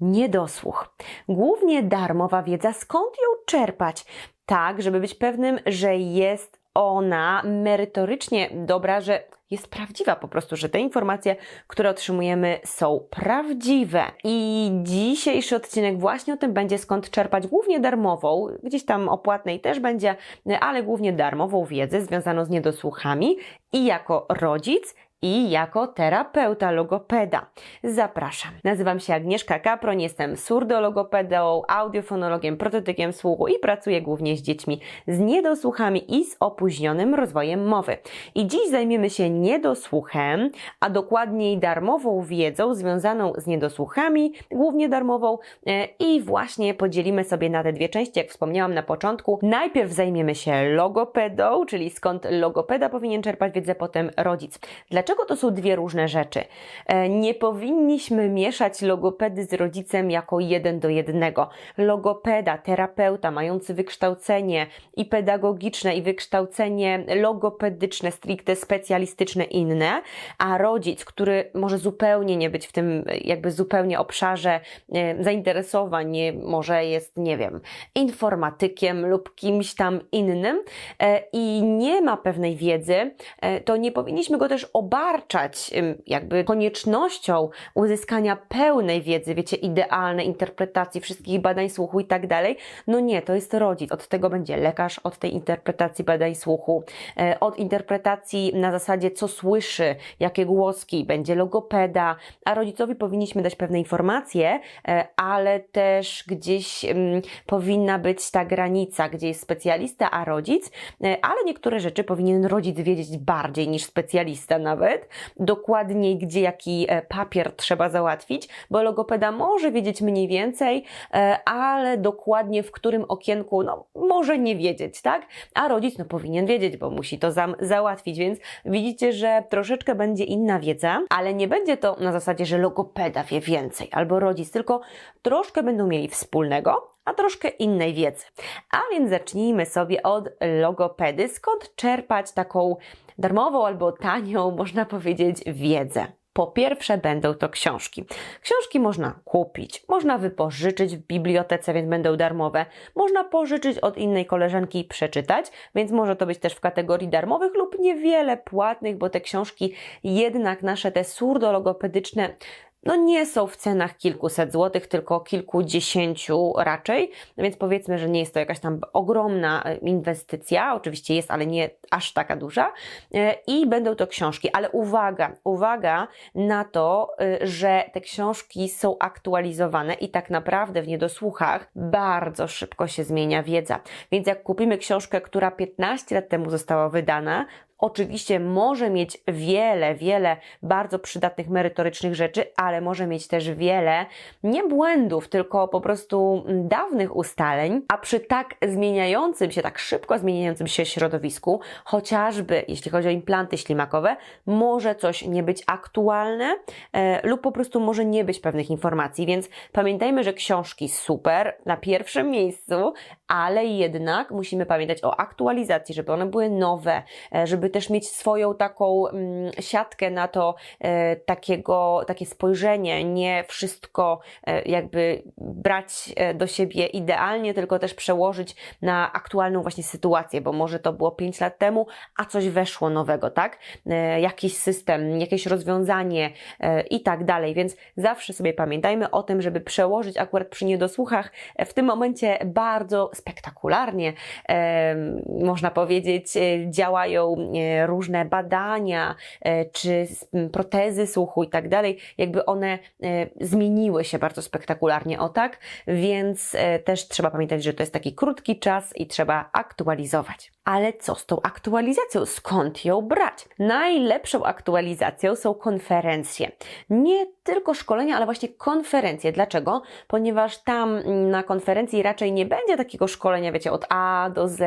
Niedosłuch. Głównie darmowa wiedza, skąd ją czerpać? Tak, żeby być pewnym, że jest ona merytorycznie dobra, że jest prawdziwa po prostu, że te informacje, które otrzymujemy, są prawdziwe. I dzisiejszy odcinek właśnie o tym będzie, skąd czerpać głównie darmową, gdzieś tam o płatnej też będzie, ale głównie darmową wiedzę związaną z niedosłuchami i jako rodzic i jako terapeuta logopeda. Zapraszam. Nazywam się Agnieszka Kaproń, jestem surdologopedą, audiofonologiem, protetykiem słuchu i pracuję głównie z dziećmi z niedosłuchami i z opóźnionym rozwojem mowy. I dziś zajmiemy się niedosłuchem, a dokładniej darmową wiedzą związaną z niedosłuchami, głównie darmową e, i właśnie podzielimy sobie na te dwie części, jak wspomniałam na początku. Najpierw zajmiemy się logopedą, czyli skąd logopeda powinien czerpać wiedzę, potem rodzic. Dlaczego to są dwie różne rzeczy? E, Nie powinniśmy mieszać logopedy z rodzicem jako jeden do jednego. Logopeda, terapeuta mający wykształcenie i pedagogiczne, i wykształcenie logopedyczne, stricte specjalistyczne inne, a rodzic, który może zupełnie nie być w tym jakby zupełnie obszarze e, zainteresowań, może jest, nie wiem, informatykiem lub kimś tam innym e, i nie ma pewnej wiedzy, to nie powinniśmy go też obarczać jakby koniecznością uzyskania pełnej wiedzy, wiecie, idealnej interpretacji wszystkich badań słuchu i tak dalej. No nie, to jest rodzic. Od tego będzie lekarz, od tej interpretacji badań słuchu, e, od interpretacji na zasadzie, co słyszy, jakie głoski, będzie logopeda, a rodzicowi powinniśmy dać pewne informacje, e, ale też gdzieś powinna być ta granica, gdzie jest specjalista, a rodzic, e, ale niektóre rzeczy powinien rodzic wiedzieć bardziej niż specjalista nawet, dokładniej gdzie jaki e, papier trzeba załatwić, bo logopeda może wiedzieć mniej więcej, e, ale dokładnie w którym okienku, no może nie wiedzieć, tak? A rodzic no powinien wiedzieć, bo musi to zam- załatwić, więc widzicie, że troszeczkę będzie inna wiedza, ale nie będzie to na zasadzie, że logopeda wie więcej albo rodzic, tylko troszkę będą mieli wspólnego, a troszkę innej wiedzy. A więc zacznijmy sobie od logopedy, skąd czerpać taką darmową albo tanią, można powiedzieć, wiedzę. Po pierwsze, będą to książki. Książki można kupić, można wypożyczyć w bibliotece, więc będą darmowe. Można pożyczyć od innej koleżanki i przeczytać, więc może to być też w kategorii darmowych lub niewiele płatnych, bo te książki jednak nasze, te surdologopedyczne, no nie są w cenach kilkuset złotych, tylko kilkudziesięciu raczej, no więc powiedzmy, że nie jest to jakaś tam ogromna e, inwestycja, oczywiście jest, ale nie aż taka duża. E, i będą to książki, ale uwaga, uwaga na to, e, że te książki są aktualizowane i tak naprawdę w niedosłuchach bardzo szybko się zmienia wiedza, więc jak kupimy książkę, która 15 lat temu została wydana, Oczywiście może mieć wiele, wiele bardzo przydatnych, merytorycznych rzeczy, ale może mieć też wiele nie błędów, tylko po prostu dawnych ustaleń, a przy tak zmieniającym się, tak szybko zmieniającym się środowisku, chociażby jeśli chodzi o implanty ślimakowe, może coś nie być aktualne e, lub po prostu może nie być pewnych informacji, więc pamiętajmy, że książki super na pierwszym miejscu, ale jednak musimy pamiętać o aktualizacji, żeby one były nowe, e, żeby też mieć swoją taką mm, siatkę na to, e, takiego, takie spojrzenie, nie wszystko e, jakby brać do siebie idealnie, tylko też przełożyć na aktualną właśnie sytuację, bo może to było 5 lat temu, a coś weszło nowego, tak? Jakiś system, jakieś rozwiązanie i tak dalej, więc zawsze sobie pamiętajmy o tym, żeby przełożyć akurat przy niedosłuchach w tym momencie bardzo spektakularnie, można powiedzieć, e, działają e, różne badania, e, czy protezy słuchu i tak dalej, jakby one zmieniły się bardzo spektakularnie, o tak, więc też trzeba pamiętać, że to jest taki krótki czas i trzeba aktualizować. Ale co z tą aktualizacją? Skąd ją brać? Najlepszą aktualizacją są konferencje. Nie tylko szkolenia, ale właśnie konferencje. Dlaczego? Ponieważ tam mm, na konferencji raczej nie będzie takiego szkolenia, wiecie, od A do Z,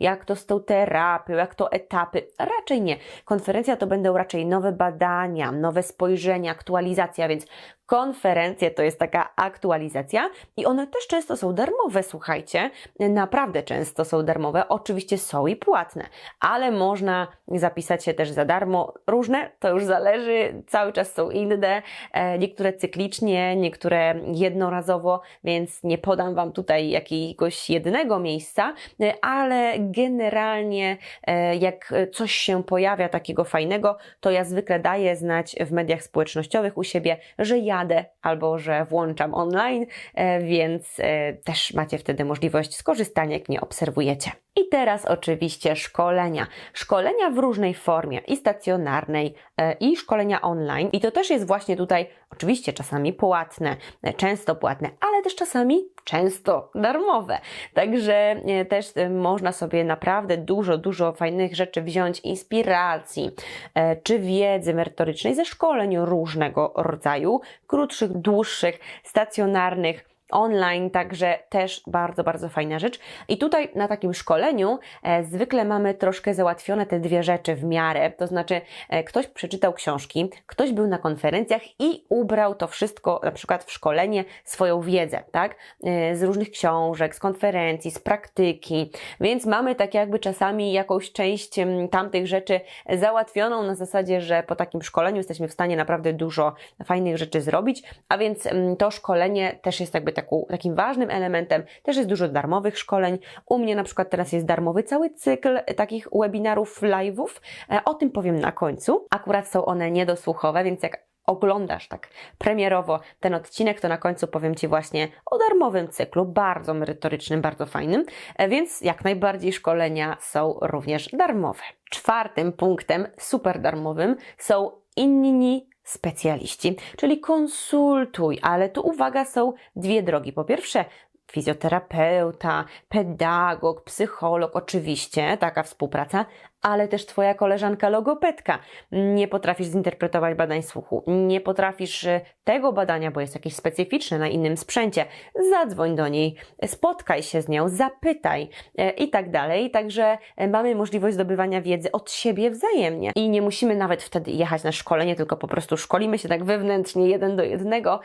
jak to z tą terapią, jak to etapy. Raczej nie. Konferencja to będą raczej nowe badania, nowe spojrzenia, aktualizacja, więc Konferencje to jest taka aktualizacja i one też często są darmowe, słuchajcie. Naprawdę często są darmowe. Oczywiście są i płatne, ale można zapisać się też za darmo. Różne, to już zależy, cały czas są inne, e, niektóre cyklicznie, niektóre jednorazowo, więc nie podam Wam tutaj jakiegoś jednego miejsca, e, ale generalnie e, jak coś się pojawia takiego fajnego, to ja zwykle daję znać w mediach społecznościowych u siebie, że jadę albo że włączam online, e, więc e, też macie wtedy możliwość skorzystania, jak mnie obserwujecie. I teraz oczywiście szkolenia. Szkolenia w różnej formie, i stacjonarnej, e, i szkolenia online. I to też jest właśnie tutaj, oczywiście czasami płatne, często płatne, ale też czasami często darmowe. Także e, też e, można sobie naprawdę dużo, dużo fajnych rzeczy wziąć, inspiracji e, czy wiedzy merytorycznej ze szkoleń różnego rodzaju, krótszych, dłuższych, stacjonarnych online, także też bardzo, bardzo fajna rzecz. I tutaj na takim szkoleniu e, zwykle mamy troszkę załatwione te dwie rzeczy w miarę, to znaczy e, ktoś przeczytał książki, ktoś był na konferencjach i ubrał to wszystko na przykład w szkolenie, swoją wiedzę, tak? E, z różnych książek, z konferencji, z praktyki, więc mamy tak jakby czasami jakąś część em, tamtych rzeczy załatwioną na zasadzie, że po takim szkoleniu jesteśmy w stanie naprawdę dużo fajnych rzeczy zrobić, a więc em, to szkolenie też jest jakby taką, takim ważnym elementem. Też jest dużo darmowych szkoleń. U mnie na przykład teraz jest darmowy cały cykl takich webinarów, live'ów. E, O tym powiem na końcu. Akurat są one niedosłuchowe, więc jak oglądasz tak premierowo ten odcinek, to na końcu powiem Ci właśnie o darmowym cyklu, bardzo merytorycznym, bardzo fajnym, E, więc jak najbardziej szkolenia są również darmowe. Czwartym punktem, super darmowym, są inni specjaliści, czyli konsultuj, ale tu uwaga, są dwie drogi. Po pierwsze, fizjoterapeuta, pedagog, psycholog, oczywiście, taka współpraca, ale też Twoja koleżanka logopedka. Nie potrafisz zinterpretować badań słuchu, nie potrafisz e, tego badania, bo jest jakieś specyficzne na innym sprzęcie. Zadzwoń do niej, spotkaj się z nią, zapytaj e, i tak dalej. Także e, mamy możliwość zdobywania wiedzy od siebie wzajemnie i nie musimy nawet wtedy jechać na szkolenie, tylko po prostu szkolimy się tak wewnętrznie, jeden do jednego,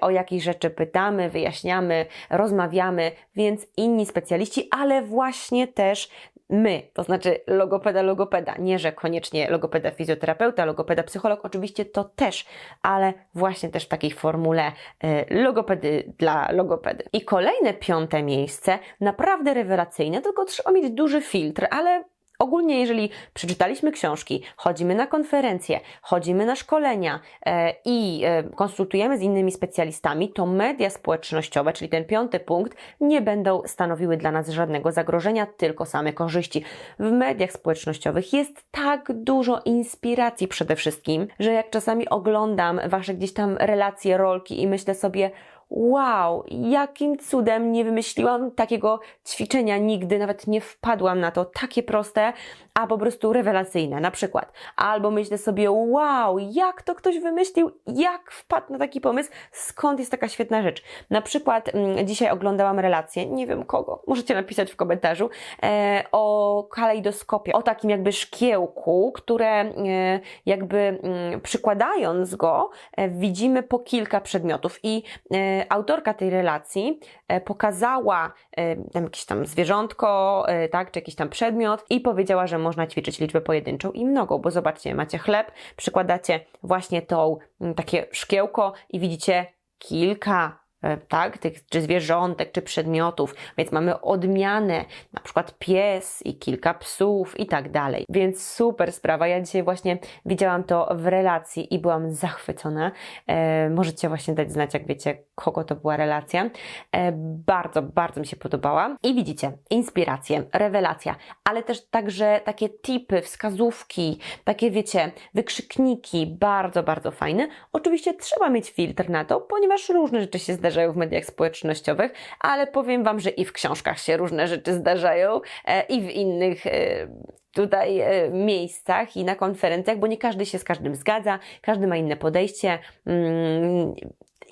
o jakieś rzeczy pytamy, wyjaśniamy, rozmawiamy, więc inni specjaliści, ale właśnie też my, to znaczy logopeda, logopeda, nie że koniecznie logopeda, fizjoterapeuta, logopeda, psycholog, oczywiście to też, ale właśnie też w takiej formule e, logopedy dla logopedy. I kolejne piąte miejsce, naprawdę rewelacyjne, tylko trzeba mieć duży filtr, ale Ogólnie, jeżeli przeczytaliśmy książki, chodzimy na konferencje, chodzimy na szkolenia e, i e, konsultujemy z innymi specjalistami, to media społecznościowe, czyli ten piąty punkt, nie będą stanowiły dla nas żadnego zagrożenia, tylko same korzyści. W mediach społecznościowych jest tak dużo inspiracji przede wszystkim, że jak czasami oglądam Wasze gdzieś tam relacje, rolki i myślę sobie, Wow, jakim cudem nie wymyśliłam takiego ćwiczenia nigdy, nawet nie wpadłam na to, takie proste, a po prostu rewelacyjne, na przykład. Albo myślę sobie, wow, jak to ktoś wymyślił, jak wpadł na taki pomysł, skąd jest taka świetna rzecz. Na przykład mm, dzisiaj oglądałam relację, nie wiem kogo, możecie napisać w komentarzu, e, o kalejdoskopie, o takim jakby szkiełku, które e, jakby mm, przykładając go, e, widzimy po kilka przedmiotów i e, autorka tej relacji e, pokazała e, tam jakieś tam zwierzątko, e, tak, czy jakiś tam przedmiot i powiedziała, że można ćwiczyć liczbę pojedynczą i mnogą, bo zobaczcie, macie chleb, przykładacie właśnie tą, takie szkiełko i widzicie kilka tak, tych, czy zwierzątek, czy przedmiotów, więc mamy odmianę, na przykład pies i kilka psów i tak dalej. Więc super sprawa. Ja dzisiaj właśnie widziałam to w relacji i byłam zachwycona. E, możecie właśnie dać znać, jak wiecie, kogo to była relacja. E, bardzo, bardzo mi się podobała. I widzicie, inspiracje, rewelacja, ale też także takie tipy, wskazówki, takie wiecie, wykrzykniki, bardzo, bardzo fajne. Oczywiście trzeba mieć filtr na to, ponieważ różne rzeczy się zdarzają w mediach społecznościowych, ale powiem Wam, że i w książkach się różne rzeczy zdarzają e, i w innych e, tutaj miejscach i na konferencjach, bo nie każdy się z każdym zgadza, każdy ma inne podejście. Mm,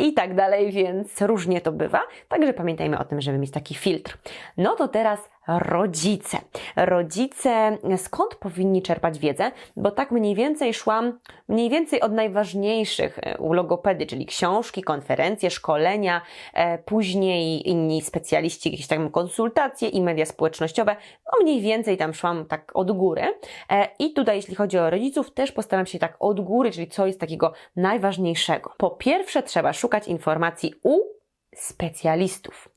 i tak dalej, więc różnie to bywa. Także pamiętajmy o tym, żeby mieć taki filtr. No to teraz rodzice. Rodzice skąd powinni czerpać wiedzę? Bo tak mniej więcej szłam, mniej więcej od najważniejszych e, u logopedy, czyli książki, konferencje, szkolenia, e, później inni specjaliści, jakieś tam konsultacje i media społecznościowe. No mniej więcej tam szłam tak od góry. E, I tutaj, jeśli chodzi o rodziców, też postaram się tak od góry, czyli co jest takiego najważniejszego. Po pierwsze, trzeba szukać informacji u specjalistów,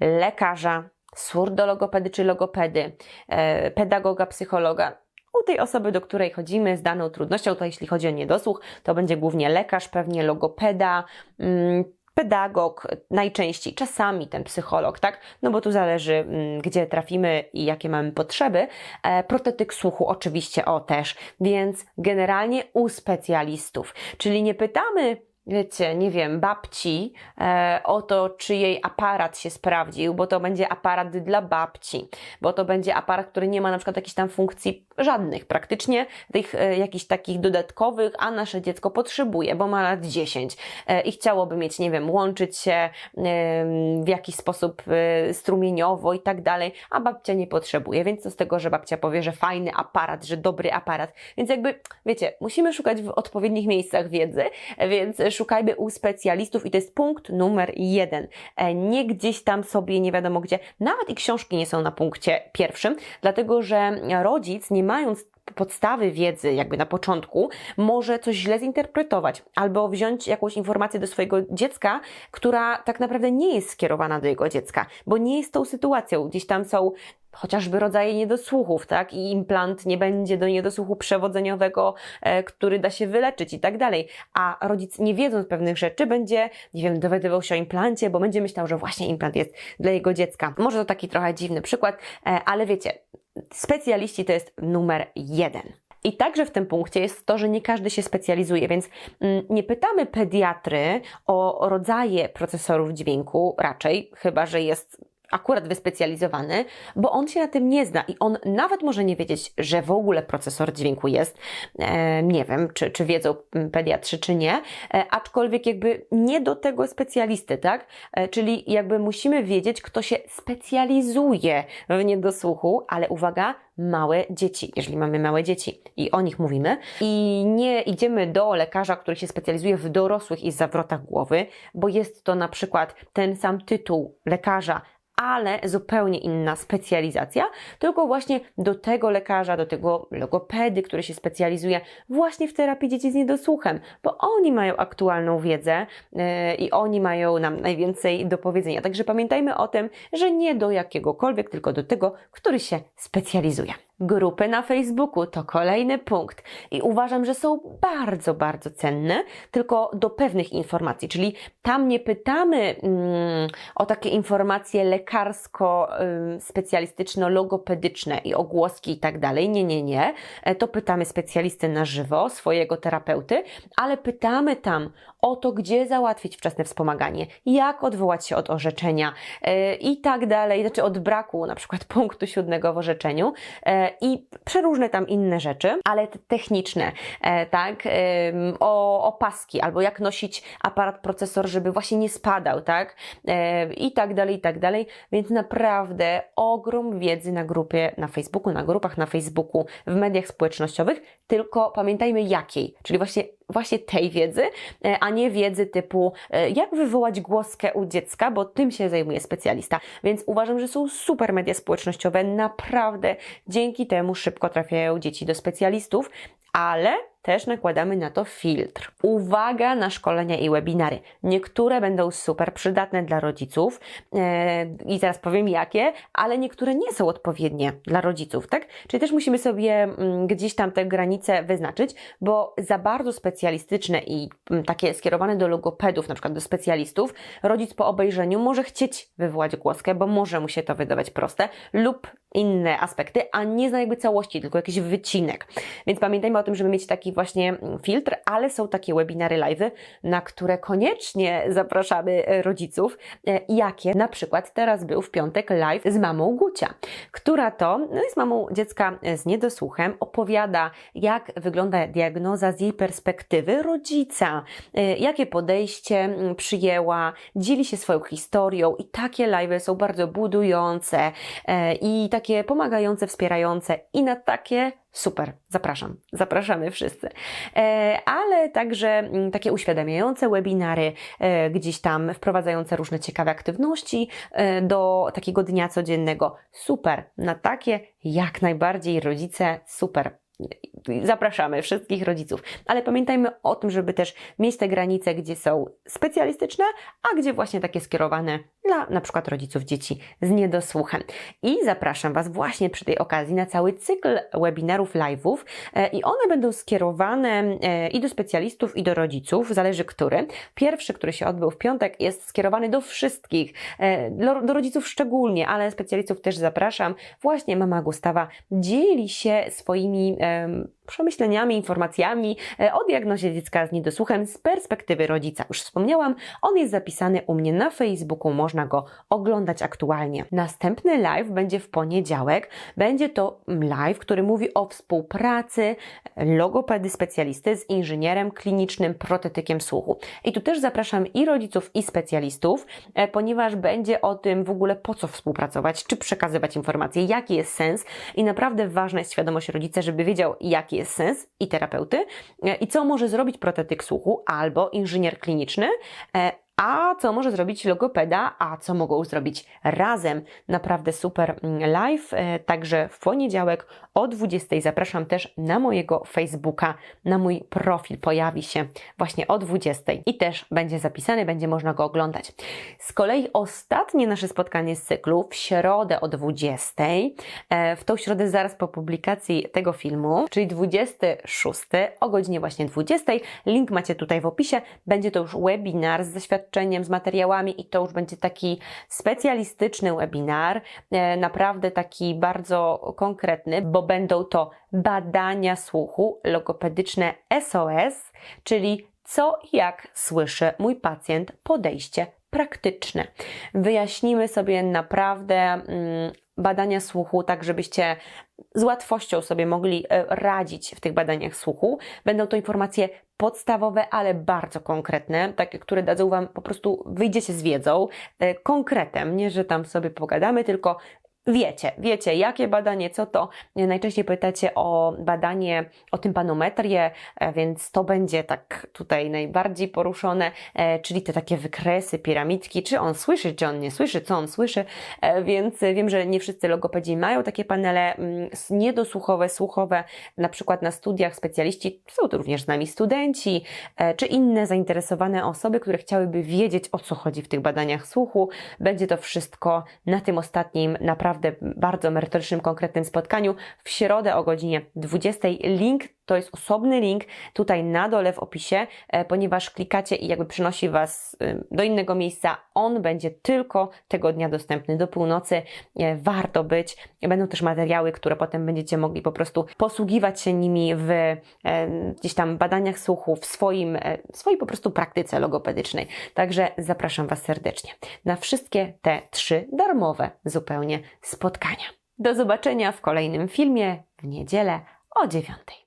lekarza, surdologopedy czy logopedy, e, pedagoga, psychologa, u tej osoby, do której chodzimy z daną trudnością, to jeśli chodzi o niedosłuch, to będzie głównie lekarz, pewnie logopeda, mm, pedagog, najczęściej, czasami ten psycholog, tak? No bo tu zależy, mm, gdzie trafimy i jakie mamy potrzeby. E, protetyk słuchu oczywiście o też, więc generalnie u specjalistów, czyli nie pytamy wiecie, nie wiem, babci e, o to, czy jej aparat się sprawdził, bo to będzie aparat dla babci, bo to będzie aparat, który nie ma na przykład jakichś tam funkcji żadnych, praktycznie tych e, jakichś takich dodatkowych, a nasze dziecko potrzebuje, bo ma lat 10 e, i chciałoby mieć, nie wiem, łączyć się e, w jakiś sposób e, strumieniowo i tak dalej, a babcia nie potrzebuje, więc co z tego, że babcia powie, że fajny aparat, że dobry aparat, więc jakby, wiecie, musimy szukać w odpowiednich miejscach wiedzy, więc szukajmy u specjalistów i to jest punkt numer jeden. E, Nie gdzieś tam sobie, nie wiadomo gdzie. Nawet i książki nie są na punkcie pierwszym, dlatego że rodzic, nie mając podstawy wiedzy, jakby na początku, może coś źle zinterpretować albo wziąć jakąś informację do swojego dziecka, która tak naprawdę nie jest skierowana do jego dziecka, bo nie jest tą sytuacją. Gdzieś tam są chociażby rodzaje niedosłuchów, tak? I implant nie będzie do niedosłuchu przewodzeniowego, e, który da się wyleczyć i tak dalej. A rodzic, nie wiedząc pewnych rzeczy, będzie, nie wiem, dowiadywał się o implancie, bo będzie myślał, że właśnie implant jest dla jego dziecka. Może to taki trochę dziwny przykład, e, ale wiecie, specjaliści to jest numer jeden. I także w tym punkcie jest to, że nie każdy się specjalizuje, więc mm, nie pytamy pediatry o rodzaje procesorów dźwięku, raczej, chyba że jest akurat wyspecjalizowany, bo on się na tym nie zna i on nawet może nie wiedzieć, że w ogóle procesor dźwięku jest. E, nie wiem, czy, czy wiedzą pediatrzy, czy nie, e, aczkolwiek jakby nie do tego specjalisty, tak? E, czyli jakby musimy wiedzieć, kto się specjalizuje w niedosłuchu, ale uwaga, małe dzieci, jeżeli mamy małe dzieci i o nich mówimy i nie idziemy do lekarza, który się specjalizuje w dorosłych i zawrotach głowy, bo jest to na przykład ten sam tytuł lekarza, ale zupełnie inna specjalizacja, tylko właśnie do tego lekarza, do tego logopedy, który się specjalizuje właśnie w terapii dzieci z niedosłuchem, bo oni mają aktualną wiedzę yy, i oni mają nam najwięcej do powiedzenia. Także pamiętajmy o tym, że nie do jakiegokolwiek, tylko do tego, który się specjalizuje. Grupy na Facebooku to kolejny punkt i uważam, że są bardzo, bardzo cenne, tylko do pewnych informacji, czyli tam nie pytamy mm, o takie informacje lekarsko-specjalistyczno-logopedyczne i ogłoski i tak dalej. Nie, nie, nie. E, To pytamy specjalisty na żywo, swojego terapeuty, ale pytamy tam o to, gdzie załatwić wczesne wspomaganie, jak odwołać się od orzeczenia e, i tak dalej, znaczy od braku na przykład punktu siódmego w orzeczeniu e, i przeróżne tam inne rzeczy, ale te techniczne, e, tak, o opaski albo jak nosić aparat procesor, żeby właśnie nie spadał, tak, i tak dalej, i tak dalej, więc naprawdę ogrom wiedzy na grupie na Facebooku, na grupach na Facebooku, w mediach społecznościowych, tylko pamiętajmy jakiej, czyli właśnie właśnie tej wiedzy, e, a nie wiedzy typu e, jak wywołać głoskę u dziecka, bo tym się zajmuje specjalista. Więc uważam, że są super media społecznościowe, naprawdę dzięki temu szybko trafiają dzieci do specjalistów, ale też nakładamy na to filtr. Uwaga na szkolenia i webinary. Niektóre będą super przydatne dla rodziców e, i zaraz powiem jakie, ale niektóre nie są odpowiednie dla rodziców, tak? Czyli też musimy sobie mm, gdzieś tam te granice wyznaczyć, bo za bardzo specjalistyczne i mm, takie skierowane do logopedów, na przykład do specjalistów, rodzic po obejrzeniu może chcieć wywołać głoskę, bo może mu się to wydawać proste lub inne aspekty, a nie zna jakby całości, tylko jakiś wycinek. Więc pamiętajmy o tym, żeby mieć taki właśnie filtr, ale są takie webinary live, na które koniecznie zapraszamy e, rodziców. E, Jakie? Na przykład teraz był w piątek live z mamą Gucia, która to no jest mamą dziecka e, z niedosłuchem, opowiada jak wygląda diagnoza z jej perspektywy rodzica, jakie podejście przyjęła, dzieli się swoją historią i takie live są bardzo budujące i takie pomagające, wspierające i na takie super, zapraszam, zapraszamy wszyscy. E, ale także mm, takie uświadamiające webinary, e, gdzieś tam wprowadzające różne ciekawe aktywności e, do takiego dnia codziennego. Super, na takie jak najbardziej rodzice, super. Zapraszamy wszystkich rodziców, ale pamiętajmy o tym, żeby też mieć te granice, gdzie są specjalistyczne, a gdzie właśnie takie skierowane dla na przykład rodziców dzieci z niedosłuchem. I zapraszam Was właśnie przy tej okazji na cały cykl webinarów, live'ów e, i one będą skierowane e, i do specjalistów, i do rodziców, zależy który. Pierwszy, który się odbył w piątek, jest skierowany do wszystkich, e, do, do rodziców szczególnie, ale specjalistów też zapraszam. Właśnie mama Gustawa dzieli się swoimi um, przemyśleniami, informacjami e, o diagnozie dziecka z niedosłuchem z perspektywy rodzica. Już wspomniałam, on jest zapisany u mnie na Facebooku, można go oglądać aktualnie. Następny live będzie w poniedziałek. Będzie to live, który mówi o współpracy logopedy specjalisty z inżynierem klinicznym protetykiem słuchu. I tu też zapraszam i rodziców, i specjalistów, e, ponieważ będzie o tym w ogóle po co współpracować, czy przekazywać informacje, jaki jest sens i naprawdę ważna jest świadomość rodzica, żeby wiedział, jaki jest sens i terapeuty e, i co może zrobić protetyk słuchu albo inżynier kliniczny, e, a co może zrobić logopeda, a co mogą zrobić razem. Naprawdę super mm, live, e, także w poniedziałek o 20 zapraszam też na mojego Facebooka, na mój profil pojawi się właśnie o 20 i też będzie zapisany, będzie można go oglądać. Z kolei ostatnie nasze spotkanie z cyklu w środę o 20, e, w tą środę zaraz po publikacji tego filmu, czyli 26 o godzinie właśnie 20, link macie tutaj w opisie, będzie to już webinar z zaświadczeniem z materiałami i to już będzie taki specjalistyczny webinar, e, naprawdę taki bardzo konkretny, bo będą to badania słuchu logopedyczne SOS, czyli co jak słyszy mój pacjent, podejście praktyczne. Wyjaśnimy sobie naprawdę mm, badania słuchu, tak żebyście z łatwością sobie mogli e, radzić w tych badaniach słuchu. Będą to informacje podstawowe, ale bardzo konkretne, takie, które dadzą Wam po prostu, wyjdziecie z wiedzą, e, konkretem, nie, że tam sobie pogadamy, tylko Wiecie, wiecie, jakie badanie, co to. Najczęściej pytacie o badanie, o tympanometrię, e, więc to będzie tak tutaj najbardziej poruszone, e, czyli te takie wykresy, piramidki, czy on słyszy, czy on nie słyszy, co on słyszy, e, więc wiem, że nie wszyscy logopedzi mają takie panele mm, niedosłuchowe, słuchowe, na przykład na studiach specjaliści, są to również z nami studenci, czy inne zainteresowane osoby, które chciałyby wiedzieć, o co chodzi w tych badaniach słuchu. Będzie to wszystko na tym ostatnim, naprawdę naprawdę bardzo merytorycznym, konkretnym spotkaniu w środę o godzinie 20. Link to jest osobny link tutaj na dole w opisie, e, ponieważ klikacie i jakby przynosi Was y, do innego miejsca. On będzie tylko tego dnia dostępny do północy. E, warto być. Będą też materiały, które potem będziecie mogli po prostu posługiwać się nimi w e, gdzieś tam badaniach słuchu, w swoim, w swojej po prostu praktyce logopedycznej. Także zapraszam Was serdecznie na wszystkie te trzy darmowe zupełnie spotkania. Do zobaczenia w kolejnym filmie w niedzielę o dziewiątej.